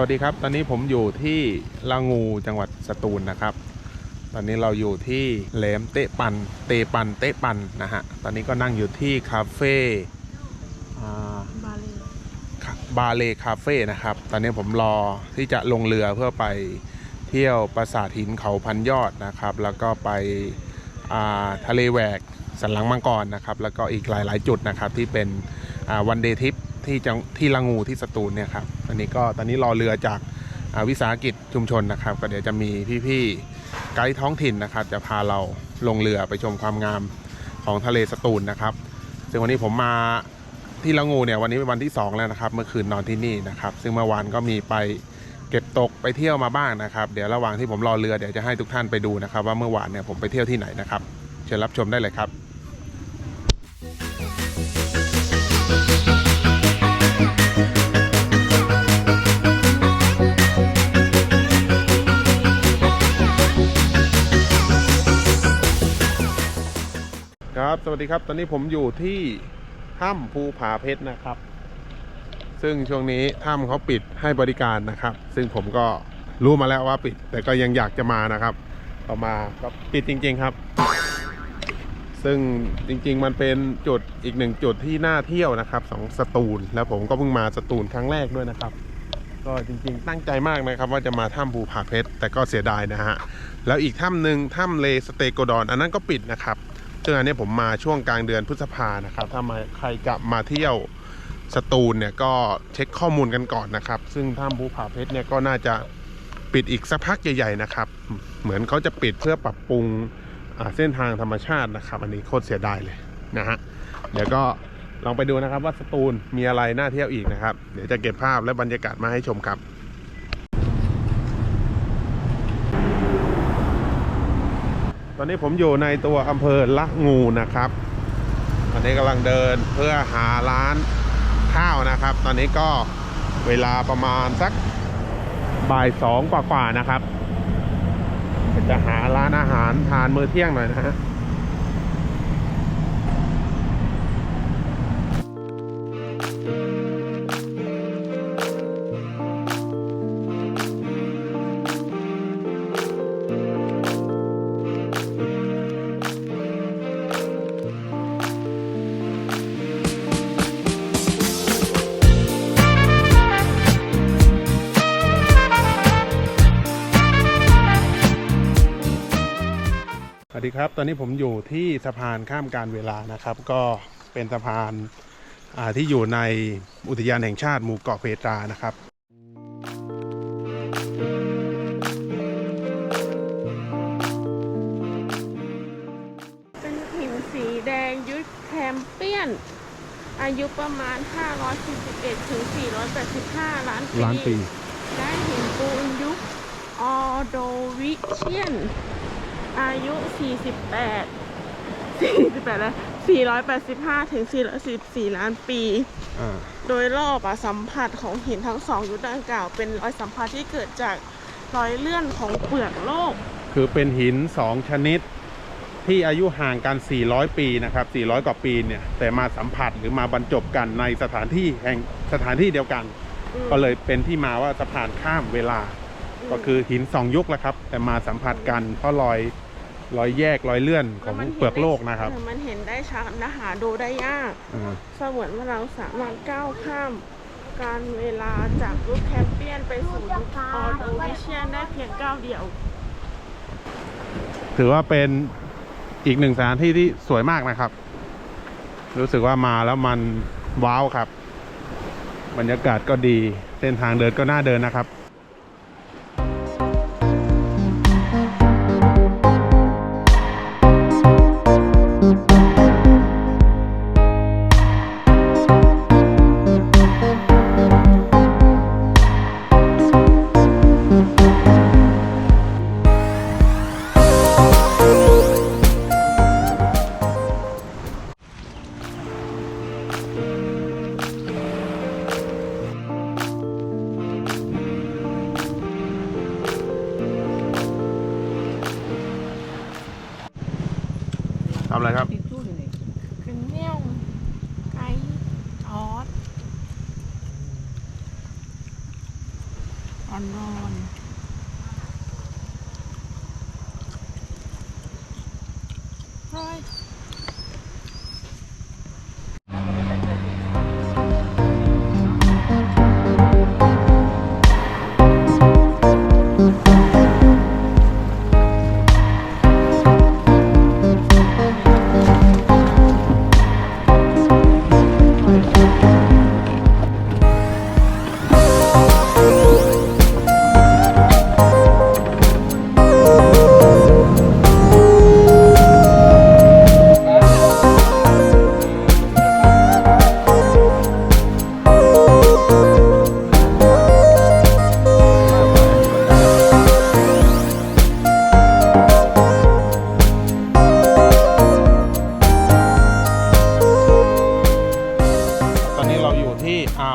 วัสดีครับ ตอนนี้ผมอยู่ที่ละงูจังหวัดสตูลนะครับ ตอนนี้เราอยู่ที่แหลมเตะปัน เตปัน เตะปันนะฮะ ตอนนี้ก็นั่งอยู่ที่คาเฟ่อ่าบาเลบาเลคาเฟ่นะครับ ตอนนี้ผมรอที่จะลงเรือเพื่อไปเที่ยวปราสาทหินเขาพันยอดนะครับ แล้วก็ไปอ่าทะเลแหวกสันหลังมังกรนะครับ แล้วก็อีกหลาย ๆ จุดนะครับที่เป็นวันเดย์ทริปที่จังที่ละงูที่สตูลเนี่ยครับอั นนี้ก็ตอนนี้รอเรือจากวิสาหกิจชุมชนนะครับ ก็เดี๋ยวจะมีพี่ๆไกด์ท้องถิ่นนะครับ จะพาเราลงเรือไปชมความงามของทะเลสตูลนะครับ ซึ่งวันนี้ผมมาที่ละงูเนี่ยวันนี้เป็นวันที่ 2 แล้วนะครับ เมื่อคืนนอนที่นี่นะครับ ซึ่งเมื่อวานก็มีไปเก็บตกไปเที่ยวมาบ้างนะครับ เดี๋ยวระหว่างที่ผมรอเรือเดี๋ยวจะให้ทุกท่านไปดูนะครับ ว่าเมื่อวานเนี่ยผมไปเที่ยวที่ไหนนะครับ เชิญรับชมได้เลยครับ วัสดีครับ ตอนนี้ผมอยู่ที่ถ้ำภูผาเพชรนะครับ ซึ่งช่วงนี้ถ้ำเขาปิดให้บริการนะครับ ซึ่งผมก็รู้มาแล้วว่าปิด แต่ก็ยังอยากจะมานะครับต่อมาก็ปิดจริง ๆครับ ซึ่งจริง ๆ มันเป็นจุดอีกหนึ่งจุดที่น่าเที่ยวนะครับสองสตูลแล้วผมก็เพิ่งมาสตูลครั้งแรกด้วยนะครับ ก็จริง ๆ ตั้งใจมากนะครับ ว่าจะมาถ้ำภูผาเพชรแต่ก็เสียดายนะฮะแล้วอีกถ้ำหนึ่งถ้ำเลสเตโกดอน อันนั้นก็ปิดนะครับ ซึ่งอันนี้ผมมาช่วงกลางเดือนพฤษภานะครับ ถ้ามาใครจะมาเที่ยวสตูลเนี่ยก็เช็คข้อมูลกันก่อนนะครับ ซึ่งถ้ำภูผาเพชรเนี่ยก็น่าจะปิดอีกสักพักใหญ่ๆนะครับ เหมือนเขาจะปิดเพื่อปรับปรุงเส้นทางธรรมชาตินะครับ อันนี้โคตรเสียดายเลยนะฮะ เดี๋ยวก็ลองไปดูนะครับว่าสตูลมีอะไรน่าเที่ยวอีกนะครับ เดี๋ยวจะเก็บภาพและบรรยากาศมาให้ชมครับ อนนี้ผมอยู่ในตัวอำเภอละงูนะครับ ตอนนี้กำลังเดินเพื่อหาร้านข้าวนะครับ ตอนนี้ก็เวลาประมาณสักบ่ายสองกว่าๆนะครับ จะหาร้านอาหารทานมื้อเที่ยงหน่อยนะฮะ วัสดีครับ ตอนนี้ผมอยู่ที่สะพานข้ามการเวลานะครับ ก็เป็นสะพานอ่าที่อยู่ในอุทยานแห่งชาติหมู่เกาะเพตรานะครับเป็นหินสีแดงยุคแคมเปียน อายุประมาณ 541ถึง485 ล้านปี ล้านปี ได้หินปูนยุคออโดวิเชียน อายุ 48 48แล้ว485 ถึง414ล้านปี อ่า โดยรอบอะสัมผัสของหินทั้งสองยุคดังกล่าว เป็นรอยสัมผัสที่เกิดจากรอยเลื่อนของเปลือกโลก คือเป็นหิน 2 ชนิด ที่อายุห่างกัน 400 ปีนะครับ 400 กว่าปีเนี่ย แต่มาสัมผัสหรือมาบรรจบกันในสถานที่แห่งสถานที่เดียวกัน อืม ก็เลยเป็นที่มาว่าสะพานข้ามเวลา ก็คือหินสองยุคแหละครับ แต่มาสัมผัสกันเพราะรอย รอยแยกรอยเลื่อนของแวมันห็นเปลือกโลกนะครับเออมันเห็นได้ชัดและหาดูได้ยากอ่าเสมือนว่าเราสามารถก้าวข้าม การเวลาจากยุคแคมเปียนไปสู่ยุคออโดวิเชียนได้เพียงก้าวเดียว ถือว่าเป็นอีกหนึ่งสถานที่ที่สวยมากนะครับ รู้สึกว่ามาแล้วมันว้าวครับ บรรยากาศก็ดี เส้นทางเดินก็น่าเดินนะครับ ก่ท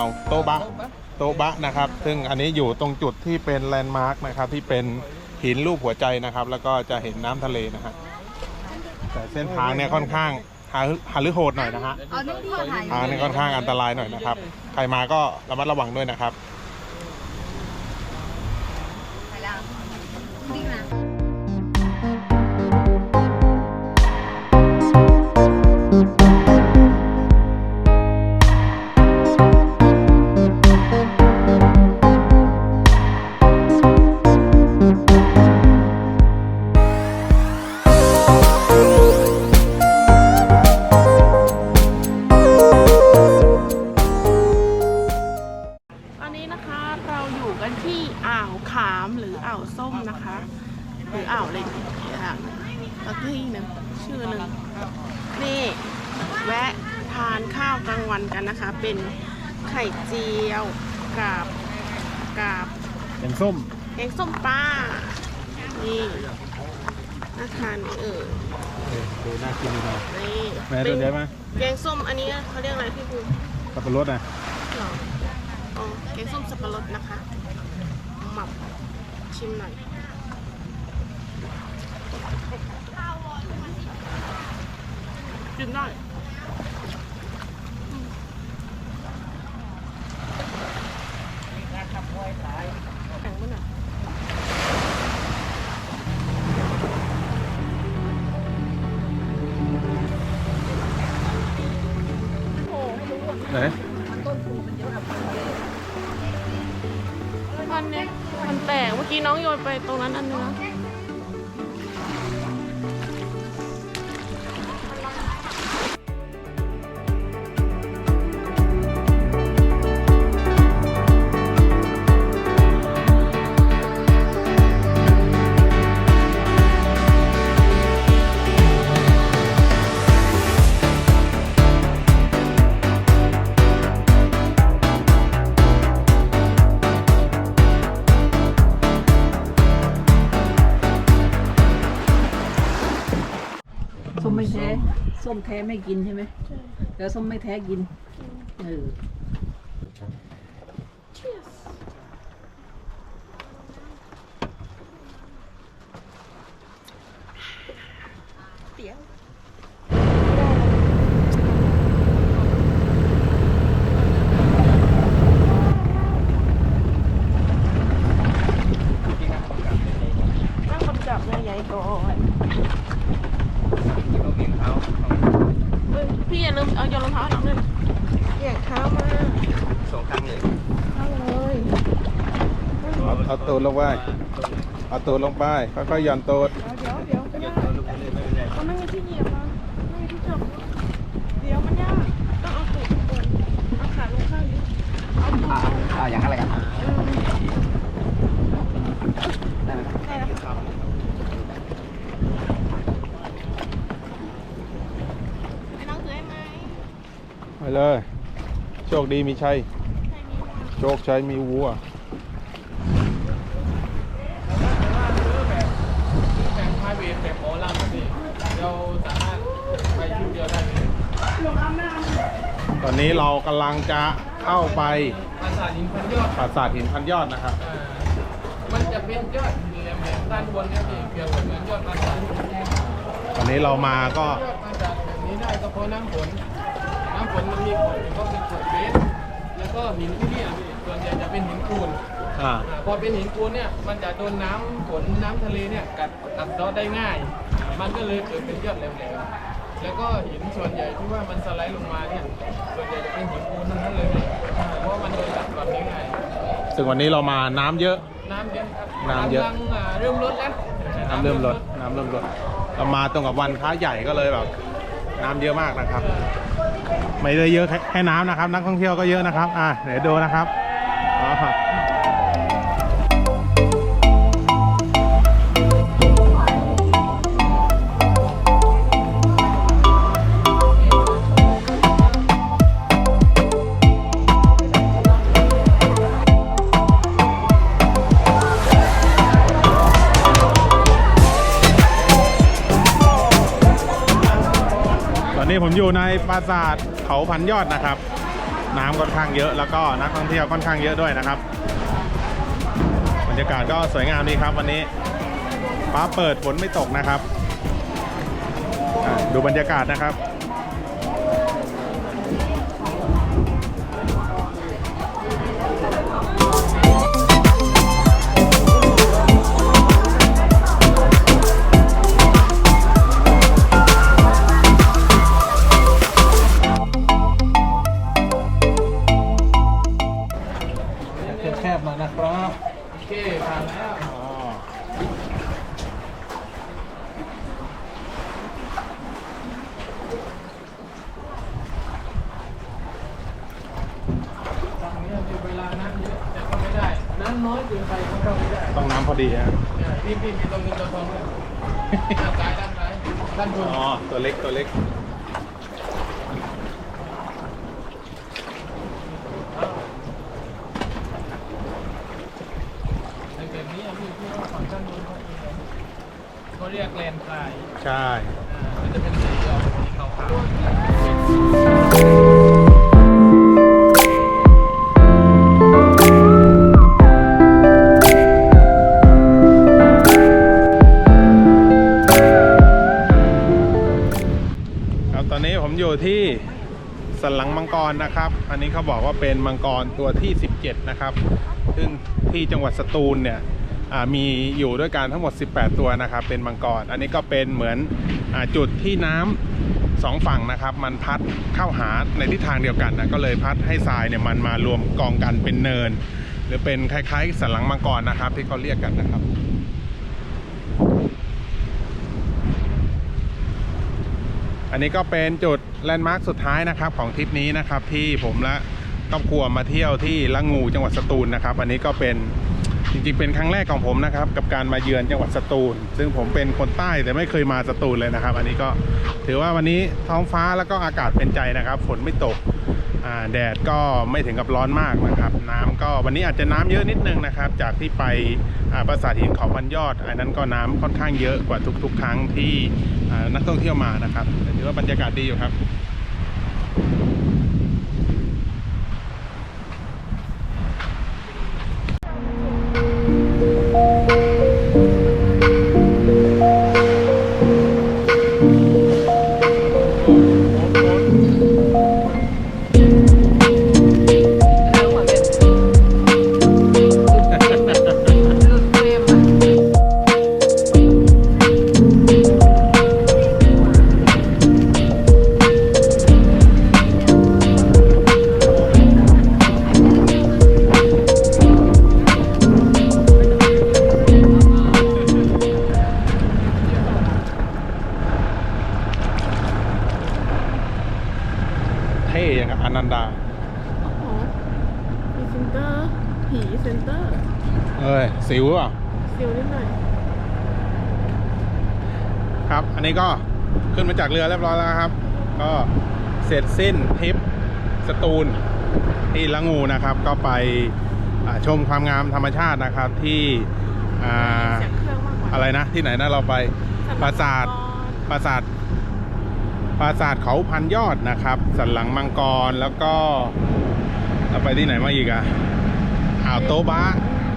าโตบะโตบะนะครับ ซึ่งอันนี้อยู่ตรงจุดที่เป็นแลนด์มาร์คนะครับ ที่เป็นหินรูปหัวใจนะครับ แล้วก็จะเห็นน้ำทะเลนะฮะแต่เส้นทางเนี่ยค่อนข้างหาหาลือโหดหน่อยนะฮะเอนี่ที่ถ่ายทางเนี่ยค่อนข้างอันตรายหน่อยนะครับ ใครมาก็ระมัดระวังด้วยนะครับไป ไข่เจียวกับกับเป็นส้มแกงส้มปลา นี่น่าทานไหมเออดูน่ากินดีนะนี่แม่ดูได้ไหมแกงส้มอันนี้เขาเรียกอะไรพี่ภูมิสับปะรดนะหรออ๋อแกงส้มสับปะรดนะคะ หมับชิมหน่อยกินได้ ไปตรงนั้นอันนึง ท้ไม่กินใช่ไหมแล้วส้มไม่แท้กิน เออ เตี๋ยวนั่งกำจับนายใหญ่ก่อนเฮ้ยพี่อย่าลืมเอายารองเท้าให้น้องด้วยแยกเท้ามา สองครั้งเลย เข้าเลย เอาตูดลงไปเอาตูดลงไปค่อยๆหย่อนตูดเดี๋ยวเดี๋ยวเดี๋ยวไม่ได้มันไม่มีที่เหยียบมาไม่มีที่จับเดี๋ยวมันยากต้องเอาตูดข้างบนเอาขาลงข้างนี้เอาตูดอ่าอ่าอย่างอะไรกันได้ไหมได้แล้วค่ะให้น้องถือให้ไหมไปเลย โชคดีมีชัย โชคชัยมีวัว แบบพาเวทแบบหมอลำอะพี่เราสามารถไปชุดเดียวได้เลย ต อนนี้เรากำลังจะเข้าไปปราสาทหินพันยอดปราสาทหินพันยอดนะครับ อ่ามันจะเป็นยอดหินแหลมๆด้านบนเนี่ยพี่เปรียบเสมือนยอดปราสาทตอนนี้เรามาก็ยอดปราสาทแบบนี้ได้ก็เพราะน้ำฝน น้ำฝนมันมีกรดก็เป็นกรดเบสแล้วก็หินที่นี่อะพี่ส่วนใหญ่จะเป็นหินปูนอ่า อ่าพอเป็นหินปูนเนี่ยมันจะโดนน้ำฝนน้ำทะเลเนี่ยกัดกัดเซาะได้ง่าย มันก็เลยเกิดเป็นยอดแหลมๆ แล้วก็หินส่วนใหญ่ที่ว่ามันสไลด์ลงมาเนี่ยส่วนใหญ่จะเป็นหินปูนทั้งนั้นเลยอ่าเพราะว่ามันโดนกัดกร่อนได้ง่ายซึ่งวันนี้เรามาน้ำเยอะ น้ำเยอะครับน้ำเยอะ กำลังอ่าเริ่มลดแล้วน้ำเริ่มลดน้ำเริ่มลดเรามาตรงกับวันพระใหญ่ก็เลยแบบ น้ำเยอะมากนะครับ ไม่ได้เยอะแค่แค่น้ำนะครับ นักท่องเที่ยวก็เยอะนะครับ อะเดี๋ยวดูนะครับ ปราสาทเขาพันยอดนะครับ น้ำค่อนข้างเยอะแล้วก็นักท่องเที่ยวค่อนข้างเยอะด้วยนะครับบรรยากาศก็สวยงามดีครับวันนี้ฟ้าเปิดฝนไม่ตกนะครับดูบรรยากาศนะครับ ผ่านแล้วอ๋อตรงนี้คือเวลาน้ำเยอะแต่ก็ไม่ได้ น้ำน้อยเกินไปก็เข้าไม่ได้ต้องน้ำพอดีฮะเนี่ยพี่พี่มีตรงนี้ตัวทองด้วยด้านซ้ายด้านซ้ายด้านบน อ๋อตัวเล็กตัวเล็ก ในแบบนี้อะพี่พี่ว่าฝั่งด้านบนเขาเองเขาเรียกแลนด์ทรายใช่ อ่ามันจะเป็นสีออกสีขาวครับตอนนี้ผมอยู่ที่สันหลังมังกรนะครับ อันนี้เขาบอกว่าเป็นมังกรตัวที่ 17 นะครับ ซึ่งที่จังหวัดสตูลเนี่ยอ่า มีอยู่ด้วยกันทั้งหมด 18 ตัวนะครับ เป็นมังกร อันนี้ก็เป็นเหมือนอจุดที่น้ำสองฝั่งนะครับ มันพัดเข้าหาในทิศทางเดียวกันนะก็เลยพัดให้ทรายเนี่ยมันมารวมกองกันเป็นเนิน หรือเป็นคล้ายๆสันหลังมังกรนะครับ ที่เขาเรียกกันนะครับอันนี้ก็เป็นจุดแลนด์มาร์คสุดท้ายนะครับของทริปนี้นะครับที่ผมและครอบครัวมาเที่ยวที่ละงูจังหวัดสตูลนะครับ อันนี้ก็เป็น จริงๆ เป็นครั้งแรกของผมนะครับ กับการมาเยือนจังหวัดสตูล ซึ่งผมเป็นคนใต้แต่ไม่เคยมาสตูลเลยนะครับ อันนี้ก็ถือว่าวันนี้ท้องฟ้าแล้วก็อากาศเป็นใจนะครับ ฝนไม่ตกแดดก็ไม่ถึงกับร้อนมากนะครับ น้ำก็วันนี้อาจจะน้ำเยอะนิดนึงนะครับ จากที่ไปปราสาทหินเขาพันยอด อันนั้นก็น้ำค่อนข้างเยอะกว่าทุก ๆ ครั้งที่นักท่องเที่ยวมานะครับถือว่าบรรยากาศดีอยู่ครับ เท่ยังกับอนันดาโอ้โหพรีเซนเตอร์ผีเซนเตอร์เอ้ยสิวอะซิลนิดหน่อยครับ อันนี้ก็ขึ้นมาจากเรือเรียบร้อยแล้วครับ ก็เสร็จสิ้นทริปสตูลที่ละงูนะครับ ก็ไปอ่าชมความงามธรรมชาตินะครับที่อ่าเสียงเครื่องมากกว่าอะไรนะที่ไหนนะเราไปปราสาท ปราสาท ปราสาทเขาพันยอดนะครับ สันหลังมังกรแล้วก็เราไปที่ไหนมาอีกอะอ่าวโตบะ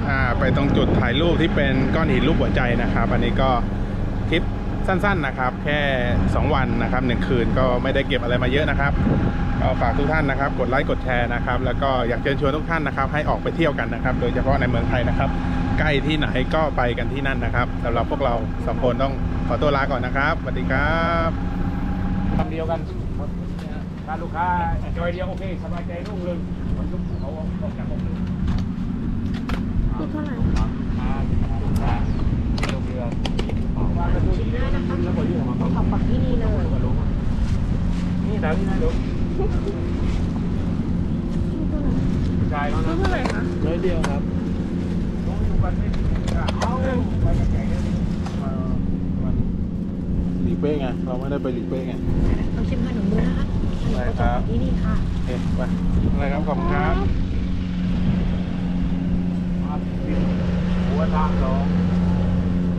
อ่าไปตรงจุดถ่ายรูปที่เป็นก้อนหินรูปหัวใจนะครับ อันนี้ก็ทริปสั้นๆนะครับ แค่ 2 วันนะครับหนึ่งคืนก็ไม่ได้เก็บอะไรมาเยอะนะครับก็ฝากทุกท่านนะครับ กดไลค์กดแชร์นะครับ แล้วก็อยากเชิญชวนทุกท่านนะครับ ให้ออกไปเที่ยวกันนะครับ โดยเฉพาะในเมืองไทยนะครับ ใกล้ที่ไหนก็ไปกันที่นั่นนะครับสำหรับพวกเราสองคนต้องขอตัวลาก่อนนะครับสวัสดีครับ คำเดียวกันการลูกค้าจอยเดียวโอเคสบายใจรุ่งเรืองมันลุกเขาออกจากผมเลยคิดเท่าไหร่มาลูกค้าเรือเรือมาประตูนี้แล้วก็ยื่นออกมาเขาขับปักที่นี่เลย นี่แต่นี่นะเดี๋ยวชายเขาคิดนะเท่าไหร่คะร้อยเดียวครับน้องอยู่บ้านไม่เอาไปกันใหญ่เลยมันห ลีเป้ไง เราไม่ได้ไปหลีเป้ไงลองชิมขนมดูนะคะขนมได้ก็ครัจะบที่นี่ค่ะโอเคไปอะไรครับขอบคุณครับหัวทางสอง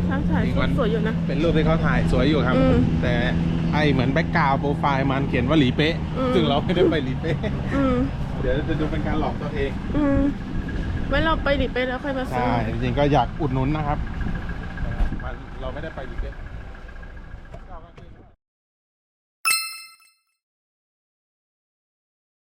ช่างถ่ายอีกวันสวยอยู่นะ เป็นรูปที่เขาถ่ายสวยอยู่ครับอืมแต่ไอเหมือนแบ็กกราวด์โปรไฟล์มันเขียนว่าหลีเป๊ะอืมซึ่งเราไม่ได้ไปหลีเป๊ะอืมเดี๋ยวจะดูเป็นการหลอกตัวเองอืมไว้เราไปดิไปแล้วค่อยมาซื้อใช่จริงๆก็อยากอุดหนุนนะครับแต่เราไม่ได้ไปหลีเป๊ะ